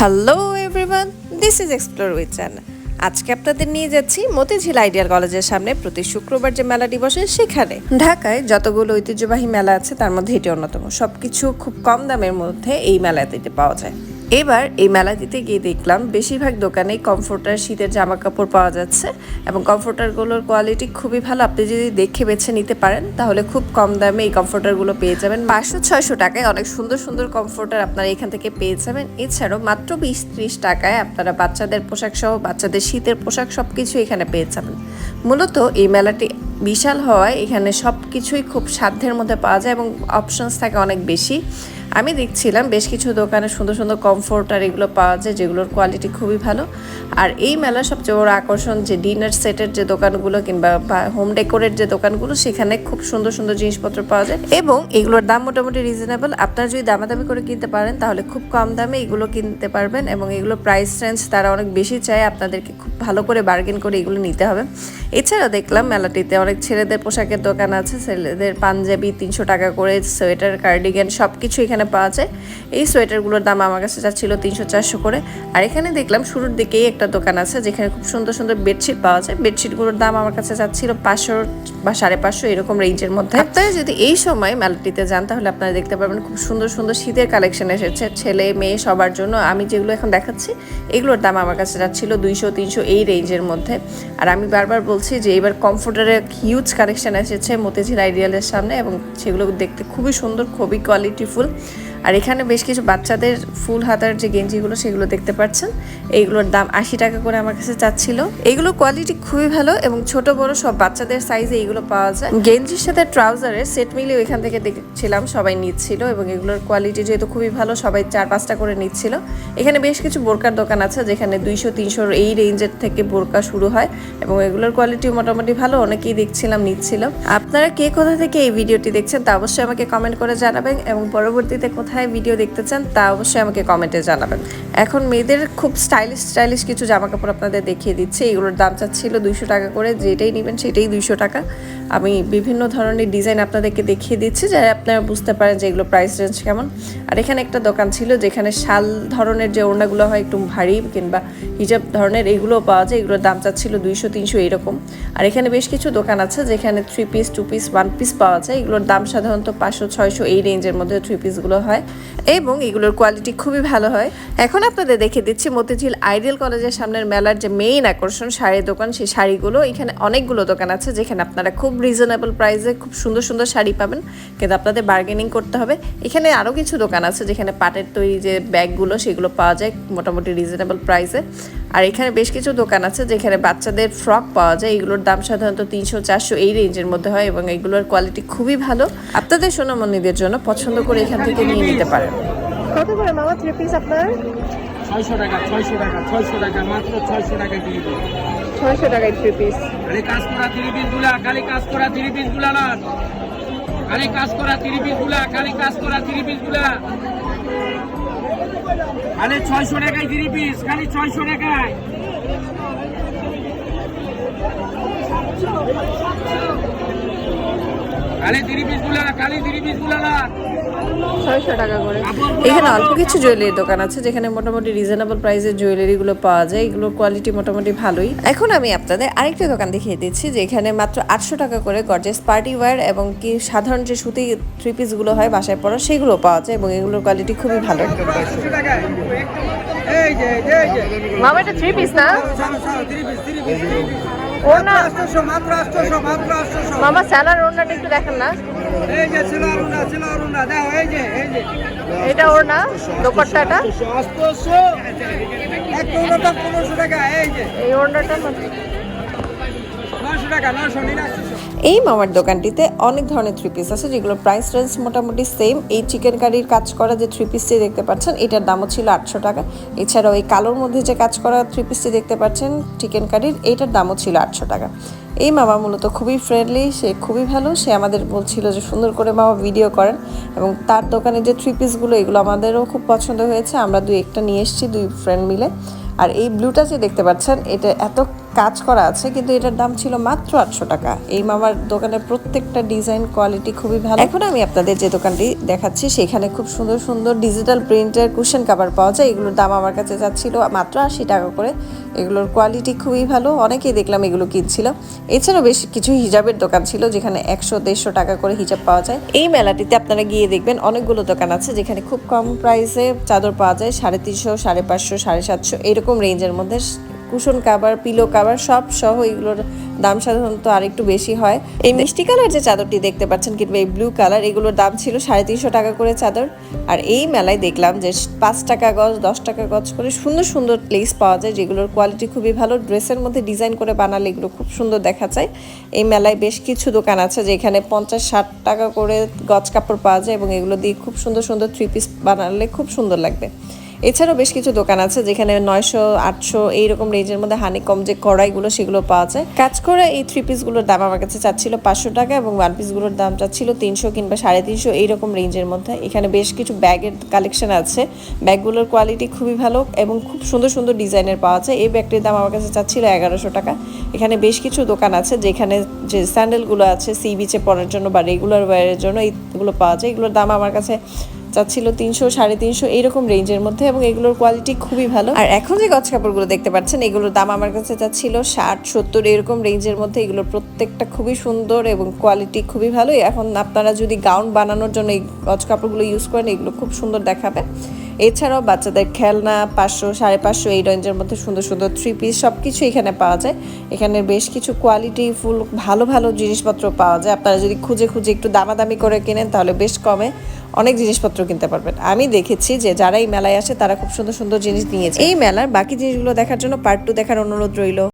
Hello everyone this is explore with Chan আজকে আপনাদের নিয়ে যাচ্ছি মতিঝিল আইডিয়াল কলেজের সামনে প্রতি শুক্রবার যে মেলাটি বসে সেখানে। ঢাকায় যতগুলো ঐতিহ্যবাহী মেলা আছে, তার মধ্যে এটি অন্যতম। সবকিছু খুব কম দামের মধ্যে এই মেলাতে পাওয়া যায়। এবার এই মেলাটিতে গিয়ে দেখলাম বেশিরভাগ দোকানেই কমফোর্টার শীতের জামা কাপড় পাওয়া যাচ্ছে এবং কমফোর্টারগুলোর কোয়ালিটি খুবই ভালো। আপনি যদি দেখে বেছে নিতে পারেন, তাহলে খুব কম দামে এই কমফোর্টারগুলো পেয়ে যাবেন। পাঁচশো, ছয়শো টাকায় অনেক সুন্দর সুন্দর কমফোর্টার আপনারা এখান থেকে পেয়ে যাবেন। এছাড়াও মাত্র বিশ ত্রিশ টাকায় আপনারা বাচ্চাদের পোশাক সহ, বাচ্চাদের শীতের পোশাক সব কিছু এখানে পেয়ে যাবেন। মূলত এই মেলাটি বিশাল হওয়ায় এখানে সব কিছুই খুব সাধ্যের মধ্যে পাওয়া যায় এবং অপশনস থাকে অনেক বেশি। আমি দেখছিলাম বেশ কিছু দোকানে সুন্দর সুন্দর কমফোর্টার এগুলো পাওয়া যায়, যেগুলোর কোয়ালিটি খুবই ভালো। আর এই মেলার সবচেয়ে বড় আকর্ষণ যে ডিনার সেটের যে দোকানগুলো কিংবা হোম ডেকোরের যে দোকানগুলো, সেখানে খুব সুন্দর সুন্দর জিনিসপত্র পাওয়া যায়। এবং এগুলোর দাম মোটামুটি রিজনেবল আপনারা যদি দামাদামি করে কিনতে পারেন, তাহলে খুব কম দামে এগুলো কিনতে পারবেন এবং এগুলো প্রাইস রেঞ্জ তারা অনেক বেশি চায়। আপনাদেরকে খুব ভালো করে বার্গেন করে এগুলো নিতে হবে। এছাড়া দেখলাম মেলাটিতে অনেক ছেলেদের পোশাকের দোকান আছে। ছেলেদের পাঞ্জাবি তিনশো টাকা করে, সোয়েটার কার্ডিগান সব কিছু এখানে পাওয়া যায়। এই সোয়েটারগুলোর দাম আমার কাছে যাচ্ছিল তিনশো চারশো করে। আর এখানে দেখলাম শুরুর দিকেই একটা দোকান আছে, যেখানে খুব সুন্দর সুন্দর বেডশিট পাওয়া যায়। বেডশিটগুলোর দাম আমার কাছে যাচ্ছিল পাঁচশো বা সাড়ে পাঁচশো এরকম রেঞ্জের মধ্যে। আপনারা যদি এই সময় মেলাটিতে যান, তাহলে আপনারা দেখতে পারবেন খুব সুন্দর সুন্দর শীতের কালেকশন এসেছে। ছেলে, মেয়ে, সবার জন্য। আমি যেগুলো এখন দেখাচ্ছি, এগুলোর দাম আমার কাছে যাচ্ছিল দুইশো, তিনশো এই রেঞ্জের মধ্যে। আর আমি বারবার বলছি যে এবার কমফোর্টারের হিউজ কালেকশন এসেছে মতিঝিল আইডিয়ালের সামনে এবং সেগুলো দেখতে খুবই সুন্দর, খুবই কোয়ালিটিফুল আর এখানে বেশ কিছু বাচ্চাদের ফুল হাতার যে গেঞ্জিগুলো, সেগুলো দেখতে পাচ্ছেন। এইগুলোর দাম আশি টাকা করে আমার কাছে চাচ্ছিল। এগুলো কোয়ালিটি খুবই ভালো এবং ছোট, বড় সব বাচ্চাদের সাইজে এইগুলো পাওয়া যায়। গেঞ্জির সাথে ট্রাউজারের সেট মিলিয়ে এখান থেকে দেখছিলাম, সবাই নিচ্ছিল এবং এগুলোর কোয়ালিটি যেহেতু খুবই ভালো, সবাই চার, পাঁচটা করে নিচ্ছিল। এখানে বেশ কিছু বোরকার দোকান আছে, যেখানে দুইশো, তিনশোর এই রেঞ্জের থেকে বোরকা শুরু হয় এবং এগুলোর কোয়ালিটি মোটামুটি ভালো, অনেকেই দেখছিলাম, নিচ্ছিল। আপনারা কে কোথা থেকে এই ভিডিওটি দেখছেন তা অবশ্যই আমাকে কমেন্ট করে জানাবেন এবং পরবর্তীতে কোথায় ভিডিও দেখতে চান, তা অবশ্যই আমাকে কমেন্টে জানাবেন। এখন মেয়েদের খুব স্টাইলিশ স্টাইলিশ কিছু জামা কাপড় আপনাদের দেখিয়ে দিচ্ছে। এগুলোর দাম চাচ্ছিল দুইশো টাকা করে, যেটাই নেবেন সেটাই দুইশো টাকা। আমি বিভিন্ন ধরনের ডিজাইন আপনাদেরকে দেখিয়ে দিচ্ছি যাতে আপনারা বুঝতে পারেন যে এগুলো প্রাইস রেঞ্জ কেমন। আর এখানে একটা দোকান ছিল যেখানে শাল ধরনের যে ওড়নাগুলো হয় একটু ভারী কিংবা হিজাব ধরনের এগুলো পাওয়া যায়। এগুলোর দাম চাচ্ছিল দুইশো, তিনশো এইরকম আর এখানে বেশ কিছু দোকান আছে যেখানে three piece two piece one piece পাওয়া যায়। এগুলোর দাম সাধারণত পাঁচশো, ছয়শো এই রেঞ্জের মধ্যে থ্রি পিসগুলো হয়। এবং এগুলোর কোয়ালিটি খুবই ভালো হয়। এখন আপনাদের দেখে দিচ্ছি মতিঝিল আইডিয়াল কলেজের সামনের মেলার যে মেইন আকর্ষণ শাড়ির দোকান, সেই শাড়িগুলো। এখানে অনেকগুলো দোকান আছে যেখানে আপনারা খুব রিজনেবল প্রাইসে খুব সুন্দর সুন্দর শাড়ি পাবেন। কিন্তু আপনাদের বার্গেনিং করতে হবে। এখানে আরও কিছু দোকান আছে যেখানে পাটের তৈরি যে ব্যাগগুলো সেগুলো পাওয়া যায় মোটামুটি রিজনেবল প্রাইসে আর এখানে বেশ কিছু দোকান আছে যেখানে বাচ্চাদের ফ্রক পাওয়া যায়। এগুলোর দাম সাধারণত তিনশো চারশো এই রেঞ্জের মধ্যে হয় এবং এগুলোর কোয়ালিটি খুবই ভালো। আপনাদের সোনামণিদের জন্য পছন্দ করে এখান থেকে নিয়ে নিতে পারেন। কত করে মামা? থ্রি পিস আপনার? ছয়শো টাকা ছয়শো টাকা ছয়শো টাকা মাত্র ছয়শো টাকা দিয়ে ছয়শো টাকায় থ্রি পিস খালি কাজ করা তিরি পিসগুলা, খালি কাজ করা তিরি পিসগুলা না। খালি কাজ করা তিরি পিসগুলা, খালি কাজ করা তিরি পিসগুলা। খালি ছয়শো টাকায় তিরি পিস খালি ছয়শো টাকায় খালি তিরি পিসগুলা খালি তিরি পিসগুলা না ছয়শো টাকা করে। এখানে অল্প কিছু জুয়েলারির দোকান আছে যেখানে মোটামুটি রিজনেবল প্রাইসের জুয়েলারিগুলো পাওয়া যায় এগুলোর কোয়ালিটি মোটামুটি ভালোই। এখন আমি আপনাদের আরেকটা দোকান দেখিয়ে দিচ্ছি যে এখানে মাত্র আটশো টাকা করে গর্জেস পার্টি ওয়্যার এবং কি সাধারণ যে সুতি থ্রি পিসগুলো হয় বাসায় পরা সেগুলো পাওয়া যায় এবং এগুলোর কোয়ালিটি খুবই ভালো। ছয়শো টাকায় এই যে এই যে মামা এটা থ্রি পিস না? তিরি পিস তিরি পিস ওর না আটশোশো মাত্র আটশোশো মামা স্যালার ওনাটা একটু দেখেন না। এই যে সিলারুন্ডা সিলারুন্ডা দেখো এই যে এই যে। এটা ওর না? দোপাট্টাটা আটশোশো একটা উনটা পনেরোশো টাকা এই যে। এই ওড়নাটা নয়শো টাকা নয়শো নিরাশিশো এই মামার দোকানটিতে অনেক ধরনের থ্রি পিস আছে, যেগুলো প্রাইস রেঞ্জ মোটামুটি সেম এই চিকেন কারির কাজ করা যে থ্রি পিসটি দেখতে পাচ্ছেন, এটার দামও ছিল আটশো টাকা। এছাড়াও এই কালোর মধ্যে যে কাজ করা থ্রি পিসটি দেখতে পাচ্ছেন চিকেন কারির এইটার দামও ছিল আটশো টাকা। এই মামা মূলত খুবই ফ্রেন্ডলি সে খুবই ভালো। সে আমাদের বলছিল যে সুন্দর করে মামা ভিডিও করেন এবং তার দোকানে যে থ্রি পিসগুলো এগুলো আমাদেরও খুব পছন্দ হয়েছে। আমরা দুই একটা নিয়ে এসেছি, দুই ফ্রেন্ড মিলে। আর এই ব্লুটা যে দেখতে পাচ্ছেন, এটা এত কাজ করা আছে, কিন্তু এটার দাম ছিল মাত্র আটশো টাকা। এই মামার দোকানের প্রত্যেকটা ডিজাইন কোয়ালিটি খুবই ভালো। এখন আমি আপনাদের যে দোকানটি দেখাচ্ছি, সেখানে খুব সুন্দর সুন্দর ডিজিটাল প্রিন্টের কুশন কাভার পাওয়া যায়। এগুলোর দাম আমার কাছে যাচ্ছিল মাত্র আশি টাকা করে। এগুলোর কোয়ালিটি খুবই ভালো। অনেকেই দেখলাম এগুলো কিনছিল। এছাড়াও বেশ কিছু হিজাবের দোকান ছিল, যেখানে একশো, দেড়শো টাকা করে হিজাব পাওয়া যায়। এই মেলাটিতে আপনারা গিয়ে দেখবেন অনেকগুলো দোকান আছে, যেখানে খুব কম প্রাইসে চাদর পাওয়া যায়, সাড়ে তিনশো, সাড়ে পাঁচশো, সাড়ে সাতশো, এরকম রেঞ্জের মধ্যে কুশন কাভার পিলো কাভার সব সহ এগুলোর দাম সাধারণত আরেকটু বেশি হয়। এই মিষ্টি কালার যে চাদরটি দেখতে পাচ্ছেন কিংবা এই ব্লু কালার এগুলোর দাম ছিল সাড়ে তিনশো টাকা করে চাদর। আর এই মেলায় দেখলাম যে পাঁচ টাকা গজ, দশ টাকা গজ করে সুন্দর সুন্দর লেস পাওয়া যায়, যেগুলোর কোয়ালিটি খুবই ভালো। ড্রেসের মধ্যে ডিজাইন করে বানালে এগুলো খুব সুন্দর দেখা যায়। এই মেলায় বেশ কিছু দোকান আছে যেখানে পঞ্চাশ, ষাট টাকা করে গজ কাপড় পাওয়া যায় এবং এগুলো দিয়ে খুব সুন্দর সুন্দর থ্রি পিস বানালে খুব সুন্দর লাগবে। এছাড়াও বেশ কিছু দোকান আছে যেখানে নয়শো, আটশো এইরকম রেঞ্জের মধ্যে হানি কম যে কড়াইগুলো সেগুলো পাওয়া যায়। কাজ করে এই থ্রি পিসগুলোর দাম আমার কাছে চাচ্ছিল পাঁচশো টাকা এবং ওয়ান পিসগুলোর দাম চাচ্ছিল তিনশো কিংবা সাড়ে তিনশো এইরকম রেঞ্জের মধ্যে। এখানে বেশ কিছু ব্যাগের কালেকশন আছে। ব্যাগগুলোর কোয়ালিটি খুবই ভালো এবং খুব সুন্দর সুন্দর ডিজাইনের পাওয়া যায়। এই ব্যাগটির দাম আমার কাছে চাচ্ছিল এগারোশো টাকা। এখানে বেশ কিছু দোকান আছে যেখানে যে স্যান্ডেলগুলো আছে সি বিচে পরার জন্য বা রেগুলার ওয়ারের জন্য এইগুলো পাওয়া যায়। এগুলোর দাম আমার কাছে চাচ্ছিল তিনশো, সাড়ে তিনশো এইরকম রেঞ্জের মধ্যে এবং এগুলোর কোয়ালিটি খুবই ভালো। আর এখন যে গছ কাপড়গুলো দেখতে পাচ্ছেন, এগুলোর দাম আমার কাছে চাচ্ছিল ষাট, সত্তর, এরকম রেঞ্জের মধ্যে এগুলোর প্রত্যেকটা খুবই সুন্দর এবং কোয়ালিটি খুবই ভালো এখন আপনারা যদি গাউন বানানোর জন্য এই গছ কাপড়গুলো ইউজ করেন, এগুলো খুব সুন্দর দেখাবে। এছাড়াও বাচ্চাদের খেলনা পাঁচশো, সাড়ে পাঁচশো এই রেঞ্জের মধ্যে সুন্দর সুন্দর থ্রি পিস সব কিছু এখানে পাওয়া যায়। এখানে বেশ কিছু কোয়ালিটি ফুল, ভালো ভালো জিনিসপত্র পাওয়া যায়। আপনারা যদি খুঁজে খুঁজে একটু দামাদামি করে কেনেন, তাহলে বেশ কমে অনেক জিনিসপত্র কিনতে পারবেন। আমি দেখেছি যে যারা এই মেলায় আসে, তারা খুব সুন্দর সুন্দর জিনিস নিয়েছে এই মেলার বাকি জিনিসগুলো দেখার জন্য পার্ট টু দেখার অনুরোধ রইল।